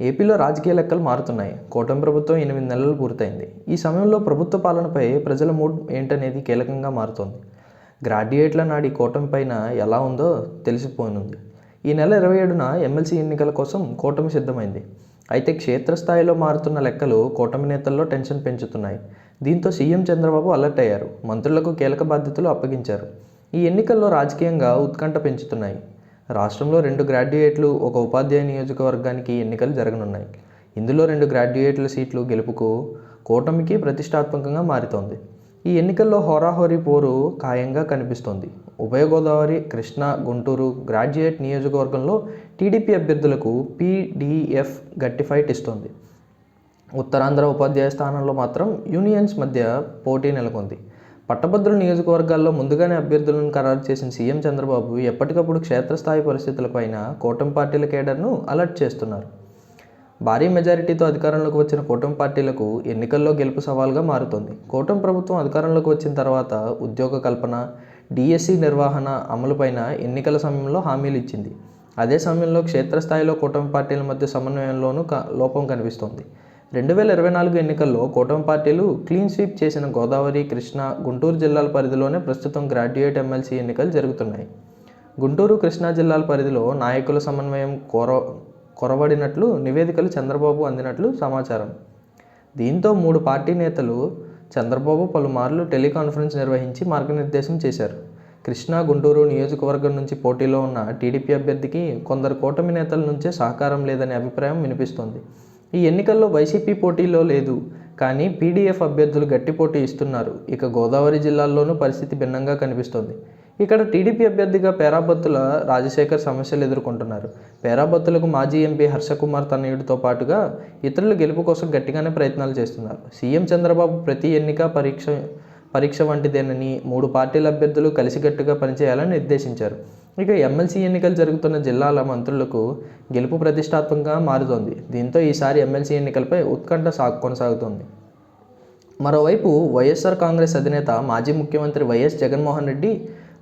ఏపీలో రాజకీయ లెక్కలు మారుతున్నాయి. కూటమి ప్రభుత్వం ఎనిమిది నెలలు పూర్తయింది. ఈ సమయంలో ప్రభుత్వ పాలనపై ప్రజల మూడ్ ఏంటనేది కీలకంగా మారుతోంది. గ్రాడ్యుయేట్ల నాడి కూటమి పైన ఎలా ఉందో తెలిసిపోనుంది. ఈ నెల ఇరవై ఏడున ఎమ్మెల్సీ ఎన్నికల కోసం కూటమి సిద్ధమైంది. అయితే క్షేత్రస్థాయిలో మారుతున్న లెక్కలు కూటమి నేతల్లో టెన్షన్ పెంచుతున్నాయి. దీంతో సీఎం చంద్రబాబు అలర్ట్ అయ్యారు. మంత్రులకు కీలక బాధ్యతలు అప్పగించారు. ఈ ఎన్నికల్లో రాజకీయంగా ఉత్కంఠ పెంచుతున్నాయి. రాష్ట్రంలో రెండు గ్రాడ్యుయేట్లు ఒక ఉపాధ్యాయ నియోజకవర్గానికి ఎన్నికలు జరగనున్నాయి. ఇందులో రెండు గ్రాడ్యుయేట్ల సీట్లు గెలుపుకు కూటమికి ప్రతిష్టాత్మకంగా మారుతోంది. ఈ ఎన్నికల్లో హోరాహోరీ పోరు ఖాయంగా కనిపిస్తోంది. ఉభయ గోదావరి కృష్ణా గుంటూరు గ్రాడ్యుయేట్ నియోజకవర్గంలో టీడీపీ అభ్యర్థులకు పీడీఎఫ్ గట్టి ఫైట్ ఇస్తోంది. ఉత్తరాంధ్ర ఉపాధ్యాయ స్థానంలో మాత్రం యూనియన్స్ మధ్య పోటీ నెలకొంది. పట్టభద్రుల నియోజకవర్గాల్లో ముందుగానే అభ్యర్థులను ఖరారు చేసిన సీఎం చంద్రబాబు ఎప్పటికప్పుడు క్షేత్రస్థాయి పరిస్థితులపైన కూటమి పార్టీల కేడర్ను అలర్ట్ చేస్తున్నారు. భారీ మెజారిటీతో అధికారంలోకి వచ్చిన కూటమి పార్టీలకు ఎన్నికల్లో గెలుపు సవాల్గా మారుతోంది. కూటమి ప్రభుత్వం అధికారంలోకి వచ్చిన తర్వాత ఉద్యోగ కల్పన డిఎస్సి నిర్వహణ అమలుపైన ఎన్నికల సమయంలో హామీలు ఇచ్చింది. అదే సమయంలో క్షేత్రస్థాయిలో కూటమి పార్టీల మధ్య సమన్వయంలోనూ లోపం కనిపిస్తోంది. రెండు వేల ఇరవై నాలుగు ఎన్నికల్లో కూటమి పార్టీలు క్లీన్ స్వీప్ చేసిన గోదావరి కృష్ణా గుంటూరు జిల్లాల పరిధిలోనే ప్రస్తుతం గ్రాడ్యుయేట్ ఎమ్మెల్సీ ఎన్నికలు జరుగుతున్నాయి. గుంటూరు కృష్ణా జిల్లాల పరిధిలో నాయకుల సమన్వయం కోర కొరబడినట్లు నివేదికలు చంద్రబాబు అందినట్లు సమాచారం. దీంతో మూడు పార్టీ నేతలు చంద్రబాబు పలుమార్లు టెలికాన్ఫరెన్స్ నిర్వహించి మార్గనిర్దేశం చేశారు. కృష్ణా గుంటూరు నియోజకవర్గం నుంచి పోటీలో ఉన్న టీడీపీ అభ్యర్థికి కొందరు కూటమి నేతల నుంచే సహకారం లేదనే అభిప్రాయం వినిపిస్తోంది. ఈ ఎన్నికల్లో వైసీపీ పోటీలో లేదు కానీ పీడీఎఫ్ అభ్యర్థులు గట్టి పోటీ ఇస్తున్నారు. ఇక గోదావరి జిల్లాల్లోనూ పరిస్థితి భిన్నంగా కనిపిస్తోంది. ఇక్కడ టీడీపీ అభ్యర్థిగా పేరాబత్తుల రాజశేఖర్ సమస్యలు ఎదుర్కొంటున్నారు. పేరాబత్తులకు మాజీ ఎంపీ హర్షకుమార్ తనయుడితో పాటుగా ఇతరులు గెలుపు కోసం గట్టిగానే ప్రయత్నాలు చేస్తున్నారు. సీఎం చంద్రబాబు ప్రతి ఎన్నిక పరీక్ష పరీక్ష వంటిదేనని మూడు పార్టీల అభ్యర్థులు కలిసికట్టుగా పనిచేయాలని నిర్దేశించారు. ఇక ఎమ్మెల్సీ ఎన్నికలు జరుగుతున్న జిల్లాల మంత్రులకు గెలుపు ప్రతిష్టాత్మకంగా మారుతోంది. దీంతో ఈసారి ఎమ్మెల్సీ ఎన్నికలపై ఉత్కంఠ సాగు కొనసాగుతోంది. మరోవైపు వైఎస్ఆర్ కాంగ్రెస్ అధినేత మాజీ ముఖ్యమంత్రి వైఎస్ జగన్మోహన్ రెడ్డి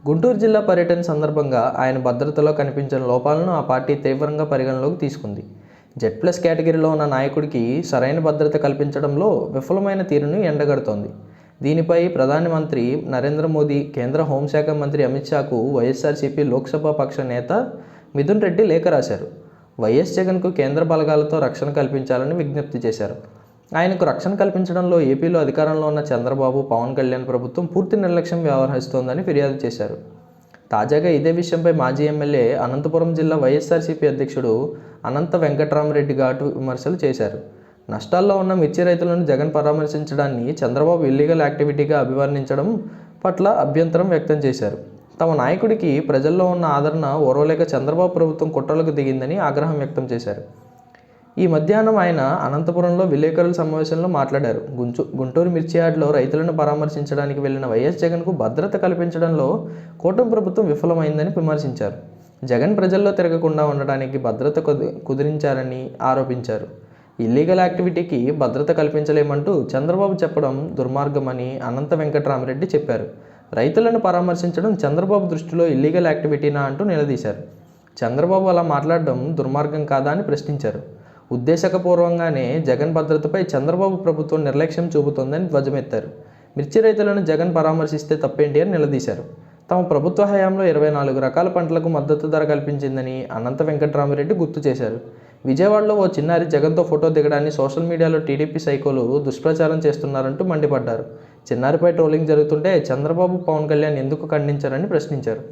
గుంటూరు జిల్లా పర్యటన సందర్భంగా ఆయన భద్రతలో కనిపించిన లోపాలను ఆ పార్టీ తీవ్రంగా పరిగణలోకి తీసుకుంది. జెడ్ ప్లస్ కేటగిరీలో ఉన్న నాయకుడికి సరైన భద్రత కల్పించడంలో విఫలమైన తీరును ఎండగడుతోంది. దీనిపై ప్రధానమంత్రి నరేంద్ర మోదీ కేంద్ర హోంశాఖ మంత్రి అమిత్ షాకు వైఎస్ఆర్సీపీ లోక్సభ పక్ష నేత మిథున్ రెడ్డి లేఖ రాశారు. వైఎస్ జగన్కు కేంద్ర బలగాలతో రక్షణ కల్పించాలని విజ్ఞప్తి చేశారు. ఆయనకు రక్షణ కల్పించడంలో ఏపీలో అధికారంలో ఉన్న చంద్రబాబు పవన్ కళ్యాణ్ ప్రభుత్వం పూర్తి నిర్లక్ష్యం వ్యవహరిస్తోందని ఫిర్యాదు చేశారు. తాజాగా ఇదే విషయంపై మాజీ ఎమ్మెల్యే అనంతపురం జిల్లా వైఎస్ఆర్సీపీ అధ్యక్షుడు అనంత వెంకట్రామరెడ్డి ఘాటు విమర్శలు చేశారు. నష్టాల్లో ఉన్న మిర్చి రైతులను జగన్ పరామర్శించడాన్ని చంద్రబాబు ఇల్లీగల్ యాక్టివిటీగా అభివర్ణించడం పట్ల అభ్యంతరం వ్యక్తం చేశారు. తమ నాయకుడికి ప్రజల్లో ఉన్న ఆదరణ ఓర్వలేక చంద్రబాబు ప్రభుత్వం కుట్రలకు దిగిందని ఆగ్రహం వ్యక్తం చేశారు. ఈ మధ్యాహ్నం ఆయన అనంతపురంలో విలేకరుల సమావేశంలో మాట్లాడారు. గుంచు గుంటూరు మిర్చి యార్డ్లో రైతులను పరామర్శించడానికి వెళ్ళిన వైఎస్ జగన్కు భద్రత కల్పించడంలో కూటమి ప్రభుత్వం విఫలమైందని విమర్శించారు. జగన్ ప్రజల్లో తిరగకుండా ఉండడానికి భద్రత కుది కుదిరించారని ఆరోపించారు. ఇల్లీగల్ యాక్టివిటీకి భద్రత కల్పించలేమంటూ చంద్రబాబు చెప్పడం దుర్మార్గమని అనంత వెంకటరామరెడ్డి చెప్పారు. రైతులను పరామర్శించడం చంద్రబాబు దృష్టిలో ఇల్లీగల్ యాక్టివిటీనా అంటూ నిలదీశారు. చంద్రబాబు అలా మాట్లాడడం దుర్మార్గం కాదా అని ప్రశ్నించారు. ఉద్దేశకపూర్వంగానే జగన్ భద్రతపై చంద్రబాబు ప్రభుత్వం నిర్లక్ష్యం చూపుతోందని ధ్వజమెత్తారు. మిర్చి రైతులను జగన్ పరామర్శిస్తే తప్పేంటి అని నిలదీశారు. తమ ప్రభుత్వ హయాంలో ఇరవై నాలుగు రకాల పంటలకు మద్దతు ధర కల్పించిందని అనంత వెంకటరామిరెడ్డి గుర్తు చేశారు. విజయవాడలో ఓ చిన్నారి జగన్తో ఫోటో దిగడాన్ని సోషల్ మీడియాలో టీడీపీ సైకోలు దుష్ప్రచారం చేస్తున్నారంటూ మండిపడ్డారు. చిన్నారిపై ట్రోలింగ్ జరుగుతుంటే చంద్రబాబు పవన్ కళ్యాణ్ ఎందుకు ఖండించారని ప్రశ్నించారు.